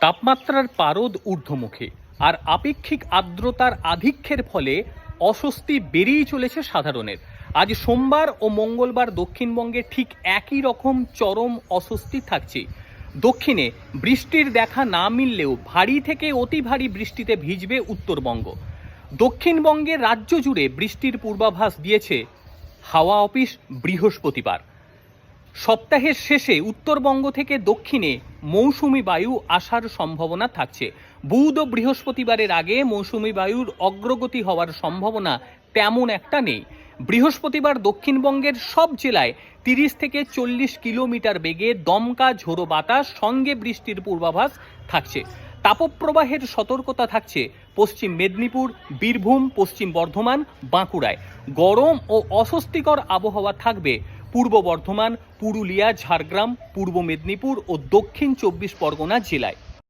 তাপমাত্রার পারদ ঊর্ধ্বমুখী আর আপেক্ষিক আর্দ্রতার আধিক্যের ফলে অস্বস্তি বেড়েই চলেছে সাধারণের। আজ সোমবার ও মঙ্গলবার দক্ষিণবঙ্গে ঠিক একই রকম চরম অস্বস্তি থাকছে। দক্ষিণে বৃষ্টির দেখা না মিললেও ভারী থেকে অতি ভারী বৃষ্টিতে ভিজবে উত্তরবঙ্গ। দক্ষিণবঙ্গে রাজ্য জুড়ে বৃষ্টির পূর্বাভাস দিয়েছে হাওয়া অফিস বৃহস্পতিবার। সপ্তাহের শেষে উত্তরবঙ্গ থেকে দক্ষিণে মৌসুমি বায়ু আসার সম্ভাবনা থাকছে। বুধ ও বৃহস্পতিবারের আগে মৌসুমি বায়ুর অগ্রগতি হওয়ার সম্ভাবনা তেমন একটা নেই। বৃহস্পতিবার দক্ষিণবঙ্গের সব জেলায় তিরিশ থেকে চল্লিশ কিলোমিটার বেগে দমকা ঝোড়ো বাতাস, সঙ্গে বৃষ্টির পূর্বাভাস থাকছে। তাপপ্রবাহের সতর্কতা থাকছে পশ্চিম মেদিনীপুর, বীরভূম, পশ্চিম বর্ধমান, বাঁকুড়ায়। গরম ও অস্বস্তিকর আবহাওয়া থাকবে পূর্ব বর্ধমান পুরুলিয়া ঝাড়গ্রাম পূর্ব মেদিনীপুর ও দক্ষিণ চব্বিশ পরগনা জেলায়।